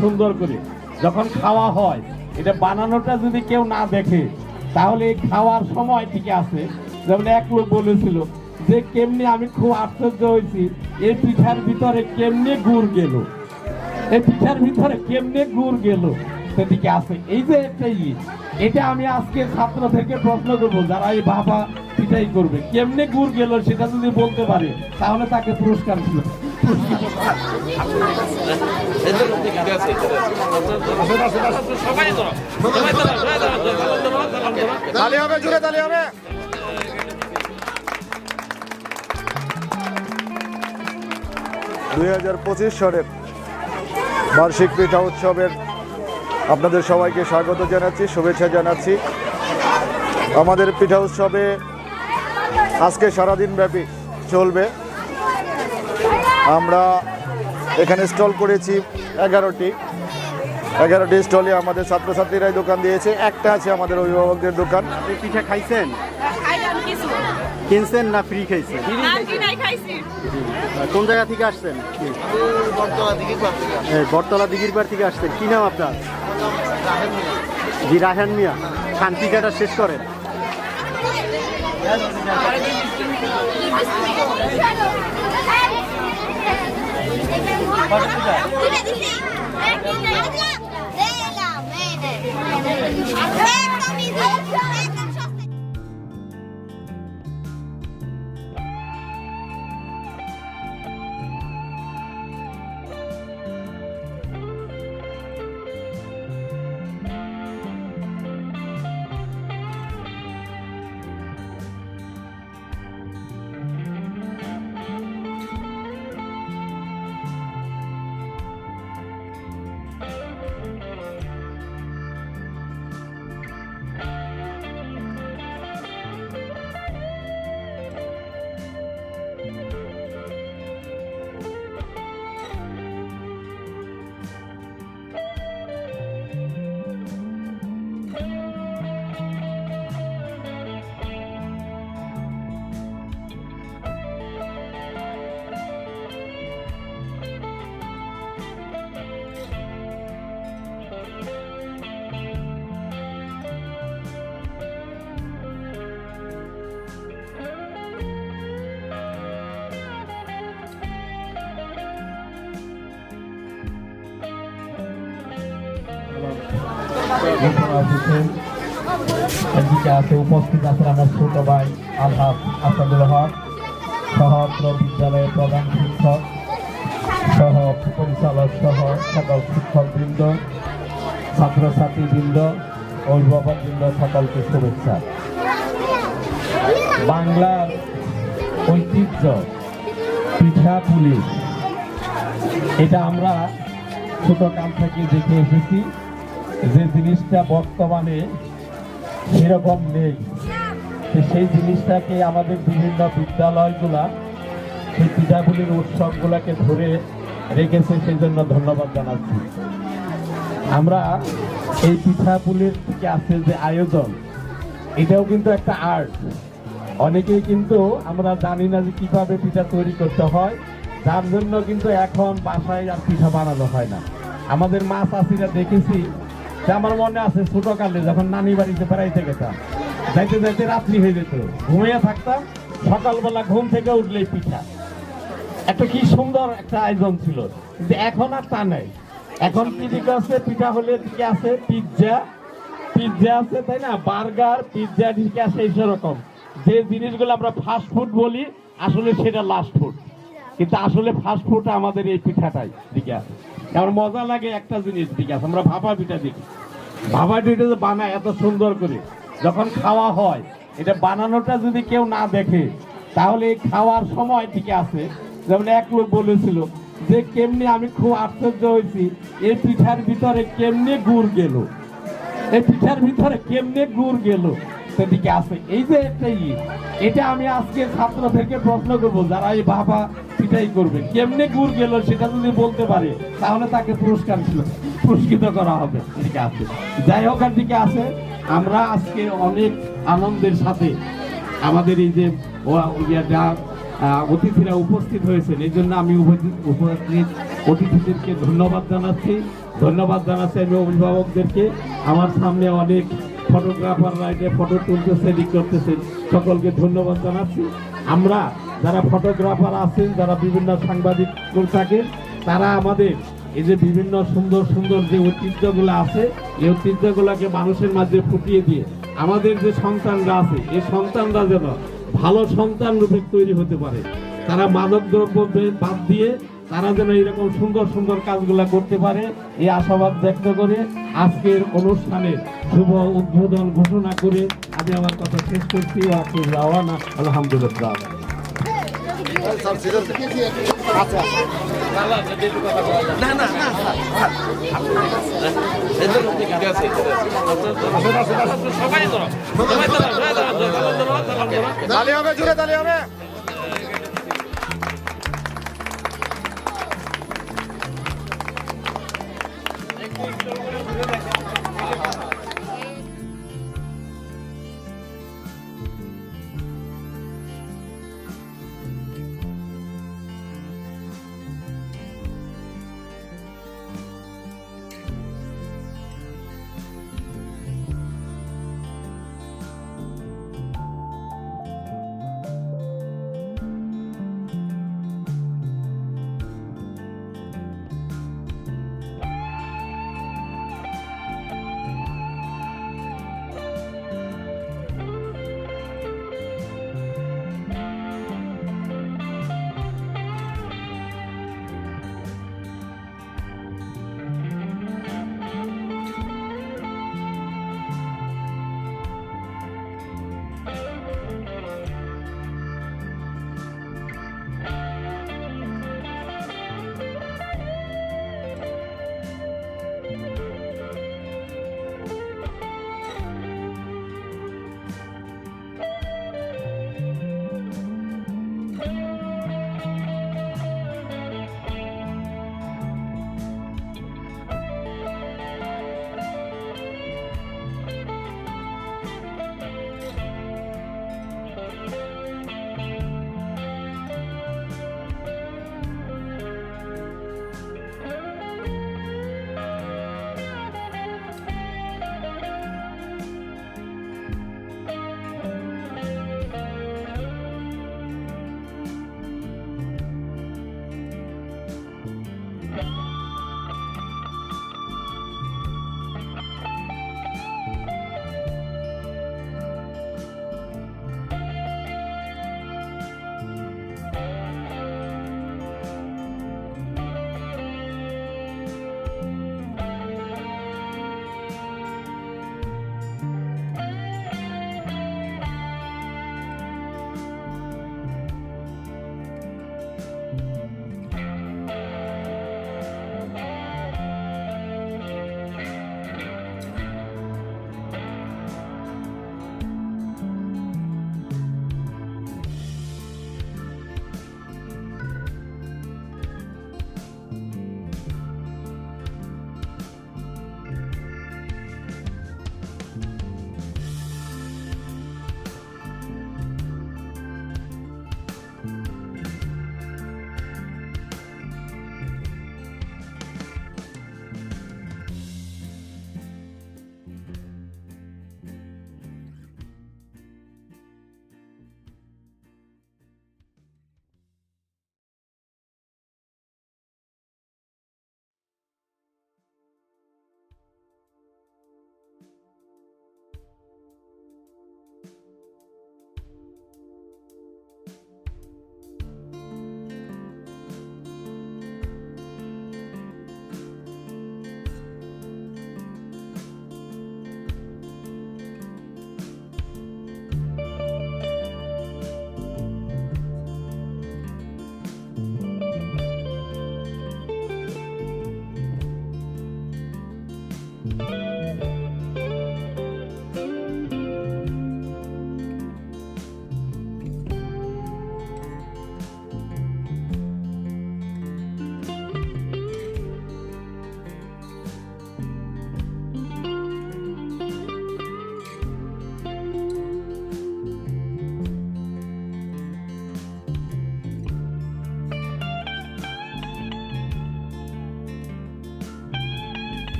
সুন্দর করে। যখন খাওয়া হয়, এটা বানানোটা যদি কেউ না দেখে, তাহলে এই খাওয়ার সময় ঠিক আছে। যেমন এক লোক বলেছিল যে, কেমনি আমি খুব আশ্চর্য হয়েছি, এই পিঠার ভিতরে কেমনে গুড় গেল? এই পিঠার ভিতরে কেমনে গুড় গেল? সেদিকে আছে। এই যে একটা ই, এটা আমি আজকে ছাত্র থেকে প্রশ্ন করব, যারা এই বাবা পিঠাই করবে, কেমনে গুড় গেল সেটা যদি বলতে পারে, তাহলে তাকে পুরস্কার করা দুই হাজার পঁচিশ সালের বার্ষিক পিঠা উৎসবের আপনাদের সবাইকে স্বাগত জানাচ্ছি, শুভেচ্ছা জানাচ্ছি। আমাদের পিঠা উৎসবে আজকে সারাদিন ব্যাপী চলবে। আমরা এখানে স্টল করেছি এগারোটি। এগারোটি স্টলে আমাদের ছাত্রছাত্রীরাই দোকান দিয়েছে। একটা আছে আমাদের অভিভাবকদের দোকান। আপনি পিঠা খাইছেন? কিনছেন না ফ্রি খাইছেন? আজকে নাই খাইছি। কোন জায়গা থেকে আসছেন? এই বটতলা দিঘির পাড় থেকে আসছেন। কি নাম আপনার? জি রাহান মিয়া। খান পিঠাটা শেষ করেন। পূজা এদিকে আছে উপস্থিত আছেন আমার ছোট ভাই আলহাফ আসাদুল হক সহস্র বিদ্যালয়ের প্রধান শিক্ষক, সহ পরিচালক সহ সকল শিক্ষকবৃন্দ, ছাত্রছাত্রীবৃন্দ, অভিভাবকবৃন্দ, সকলকে শুভেচ্ছা। বাংলার ঐতিহ্য, পিঠা পুলিশ এটা আমরা ছোট কাল থেকে দেখে এসেছি। যে জিনিসটা বর্তমানে সেরকম নেই সেই জিনিসটাকে আমাদের বিভিন্ন বিদ্যালয়গুলা, সেই পিঠাগুলির উৎসবগুলোকে ধরে রেখেছে সেই জন্য ধন্যবাদ জানাচ্ছি। আমরা এই পিঠাপুলির থেকে আছে যে আয়োজন, এটাও কিন্তু একটা আর্ট অনেকেই কিন্তু আমরা জানি না যে কীভাবে পিঠা তৈরি করতে হয়, যার জন্য কিন্তু এখন বাসায় আর পিঠা বানানো হয় না। আমাদের মা চাষিরা দেখেছি আমার মনে আছে ছোটকালে যখন নানি বাড়িতে বেড়াইতে গেতাম, যাইতে যাইতে রাত্রি হয়ে যেত। ঘুমিয়ে থাকতাম, সকালবেলা ঘুম থেকে উঠলেই পিঠা। একটা কি সুন্দর একটা আয়োজন ছিল। কিন্তু এখন আর তা নেই। এখন দিকে আছে? পিঠা হলে দিকে আছে, পিৎজা পিৎজা আছে, তাই না? বার্গার, পিৎজা দিকে আছে এই রকম। যে জিনিসগুলো আমরা ফাস্ট ফুড বলি, আসলে সেটা লাস্ট ফুড কিন্তু আসলে ফাস্ট ফুড আমাদের এই পিঠাটাই দিকে আছে? আমার মজা লাগে একটা জিনিস দিকে আছে, আমরা ভাপা পিঠা দেখি। ভাপা পিঠা যে বানায় এত সুন্দর করে। যখন খাওয়া হয়, এটা বানানোটা যদি কেউ না দেখে, তাহলে এই খাওয়ার সময় ঠিক আছে যেমন এক লোক বলেছিল যে কেমনি আমি খুব আশ্চর্য হয়েছি, এই পিঠার ভিতরে কেমনে গুড় গেল? এই পিঠার ভিতরে কেমনে গুড় গেল? সেদিকে আছে এই যে একটা ই, এটা আমি আজকে ছাত্র থেকে প্রশ্ন করব, যারা এই বাবা পিঠাই করবে। কেমনে গুড় গেল সেটা যদি বলতে পারে, তাহলে তাকে পুরস্কার দিল পুরস্কৃত করা হবে। এদিকে আছে যাই হোক দিকে আছে আমরা আজকে অনেক আনন্দের সাথে আমাদের এই যে অতিথিরা উপস্থিত হয়েছেন। এই জন্য আমি উপস্থিত অতিথিদেরকে ধন্যবাদ জানাচ্ছি। ধন্যবাদ জানাচ্ছি আমি অভিভাবকদেরকে। আমার সামনে অনেক ফটোগ্রাফাররা এটা ফটো তুলতেছে এডিট করতেছে। সকলকে ধন্যবাদ জানাচ্ছি। আমরা যারা ফটোগ্রাফার আছেন, যারা বিভিন্ন সাংবাদিক থাকেন, তারা আমাদের এই যে বিভিন্ন সুন্দর সুন্দর যে ঐতিহ্যগুলো আছে, এই ঐতিহ্যগুলোকে মানুষের মাঝে ফুটিয়ে দিয়ে আমাদের যে সন্তানরা আছে, এই সন্তানরা যেন ভালো সন্তান রূপে তৈরি হতে পারে। তারা মাদক দ্রব্য বাদ দিয়ে তারা যেন এরকম সুন্দর সুন্দর কাজগুলা করতে পারে এই আশাবাদ ব্যক্ত করে আজকের অনুষ্ঠানের শুভ উদ্বোধন ঘোষণা করে আমি আমার কথা শেষ করছি আজকে রাওয়ানা আলহামদুলিল্লাহ তালি হবে জুড়ে হবে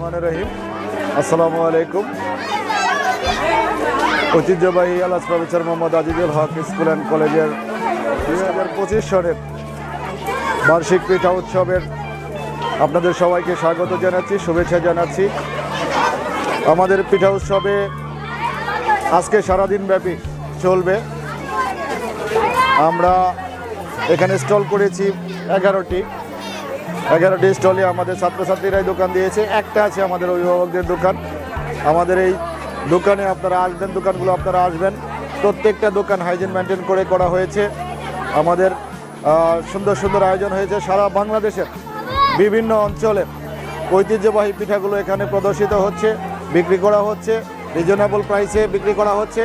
রহমানির রহিম। আসসালামু আলাইকুম। ঐতিহ্যবাহী Alas professor Mohammad Azizul Haque school and কলেজের দুই হাজার পঁচিশ সনের বার্ষিক পিঠা উৎসবের আপনাদের সবাইকে স্বাগত জানাচ্ছি, শুভেচ্ছা জানাচ্ছি। আমাদের পিঠা উৎসবে আজকে সারাদিন ব্যাপী চলবে। আমরা এখানে স্টল করেছি এগারোটি। এগারোটি স্টলে আমাদের ছাত্রছাত্রীরাই দোকান দিয়েছে। একটা আছে আমাদের অভিভাবকদের দোকান। আমাদের এই দোকানে আপনারা আসবেন, দোকানগুলো আপনারা আসবেন। প্রত্যেকটা দোকান হাইজিন মেনটেন করে করা হয়েছে। আমাদের সুন্দর সুন্দর আয়োজন হয়েছে সারা বাংলাদেশের বিভিন্ন অঞ্চলে। ঐতিহ্যবাহী পিঠাগুলো এখানে প্রদর্শিত হচ্ছে, বিক্রি করা হচ্ছে রিজনেবল প্রাইসে বিক্রি করা হচ্ছে।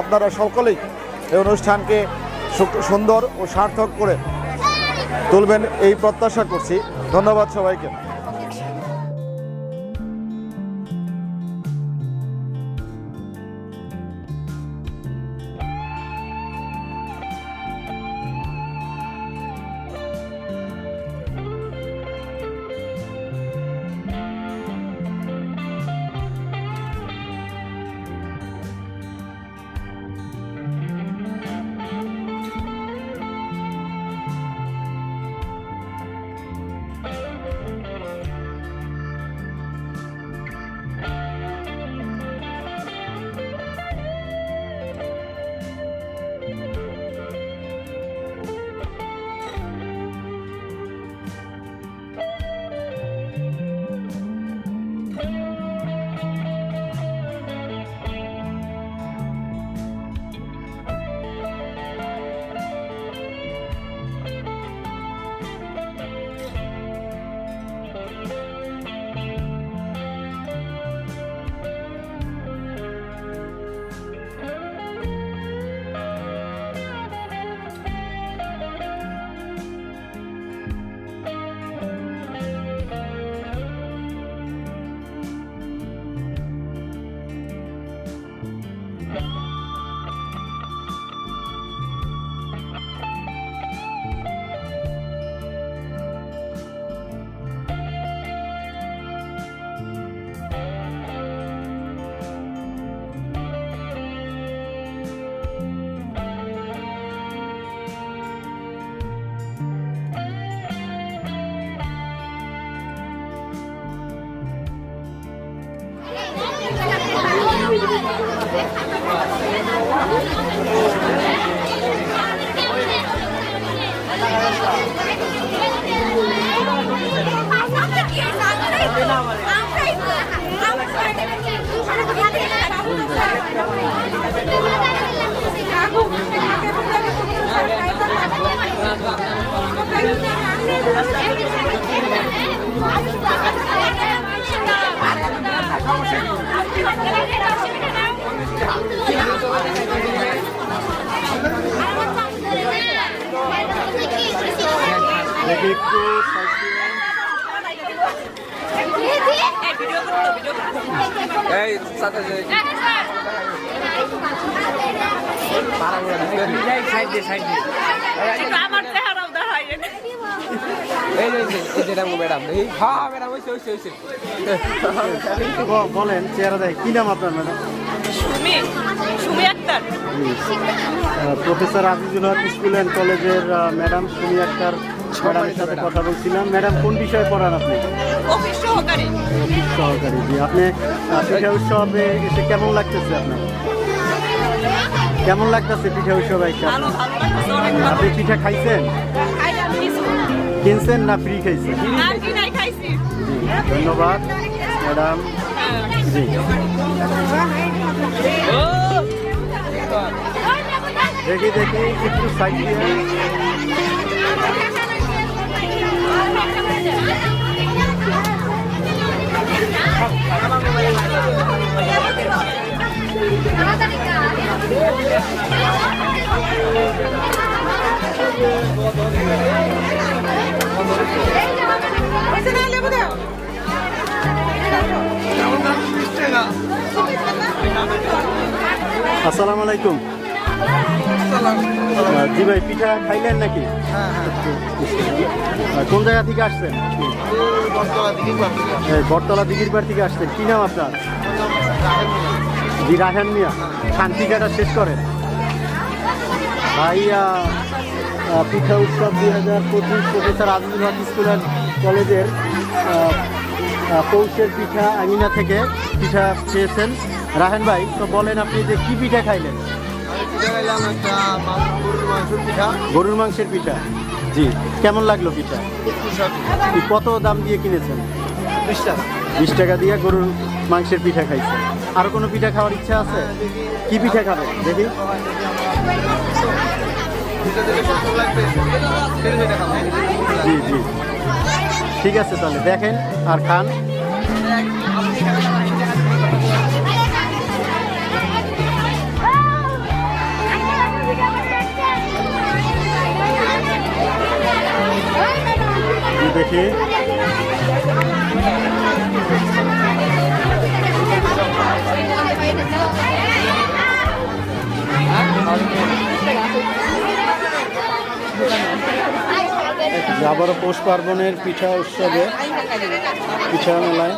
আপনারা সকলেই এই অনুষ্ঠানকে সুন্দর ও সার্থক করে তুলবেন এই প্রত্যাশা করছি। ধন্যবাদ সবাইকে। একটু ব- বলেন চেহারা দেয় কি নাম আপনার madam? Sumi Sumi Akter. Professor Azizul Haque school and কলেজের ম্যাডাম সুমি আক্তার। ম্যাডামের সাথে কথা বলছিলাম। ম্যাডাম কোন বিষয়ে পড়ান আপনি? অফিস সহকারী। অফিস সহকারী জি। আপনি পিঠা উৎসবে এসে কেমন লাগতেছে আপনার? কেমন লাগতেছে পিঠা উৎসবে আপনি পিঠা খাইছেন? কিনছেন না ফ্রি খাইছেন? ধন্যবাদ ম্যাডাম। জি। দেখি দেখি একটু সাইড দিয়ে। আসসালামু আলাইকুম। জি ভাই পিঠা খাইলেন নাকি? হ্যাঁ হ্যাঁ। কোন জায়গা থেকে আসছেন? বটতলা দিঘির পাড় থেকে আসছেন। কি নাম আপনার? জি রাহেন মিয়া। শান্তিকাটা শেষ করেন। ভাই আহ, আহ, পিঠা উৎসব দুই হাজার পঁচিশ professor Azizul Haque school and কলেজের পৌষের পিঠা আঙিনা থেকে পিঠা পেয়েছেন রাহেন ভাই তো বলেন আপনি যে কি পিঠা খাইলেন? গরুর মাংসের পিঠা। জি কেমন লাগল পিঠা? কত দাম দিয়ে কিনেছেন? বিশ টাকা। বিশ টাকা দিয়ে গরুর মাংসের পিঠা খাইছে আর কোনো পিঠা খাওয়ার ইচ্ছা আছে? কি পিঠা খাবেন দেখি। খাব জি জি। ঠিক আছে তাহলে দেখেন আর খান। দেখি। যে আবারও পৌষ পার্বণের পিঠা উৎসবে পিঠা মেলায়।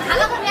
ভালো করে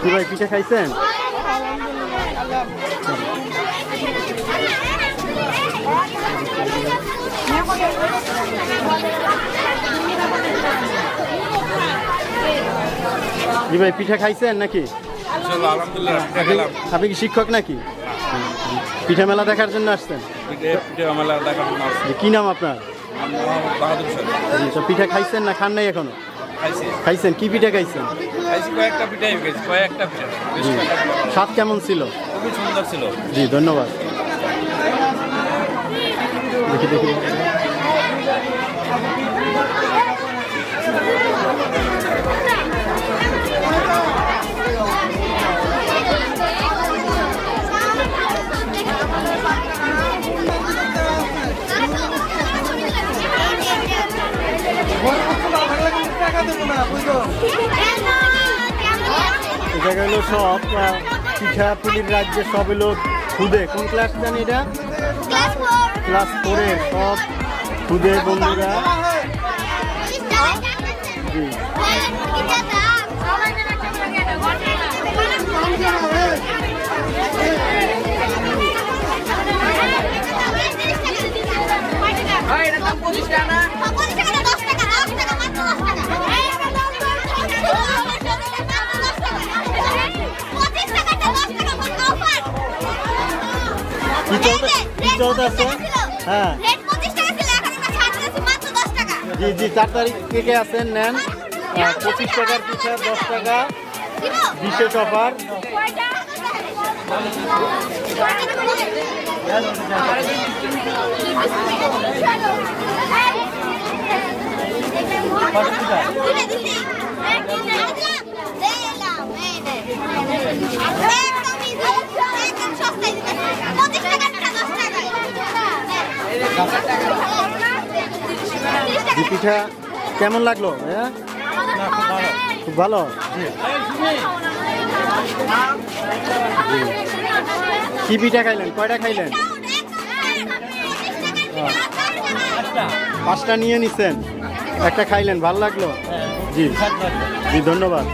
কি ভাই পিঠা খাইছেন? জি ভাই পিঠা খাইছেন নাকি? আপনি কি শিক্ষক নাকি? পিঠা মেলা দেখার জন্য আসছেন? পিঠে পিঠে মেলা দেখার জন্য আসছি। কি নাম আপনার? তো পিঠা খাইছেন না খান নাই এখনও? খাইছেন? কি পিঠা খাইছেন? কয়েকটা পিঠাই কয়েকটা পিঠা। স্বাদ কেমন ছিল? খুবই সুন্দর ছিল। জি ধন্যবাদ। দেখি দেখি। জায়গা হলো সব পিঠা পুলির রাজ্যে সব হলো খুদে। কোন ক্লাস জানি এটা? ক্লাস ফোরে সব খুদে বন্ধুরা। জি। কি চলতে আছে? হ্যাঁ। জি জি চার তারিখ থেকে আছেন নেন। আহ, পঁচিশ টাকার পিঠা দশ টাকা। বিশেষ অফার। জি পিঠা কেমন লাগল হ্যাঁ খুব ভালো। কি পিঠা খাইলেন? কয়টা খাইলেন? পাঁচটা নিয়ে নিছেন। একটা খাইলেন, ভালো লাগল? জি। জি, ধন্যবাদ।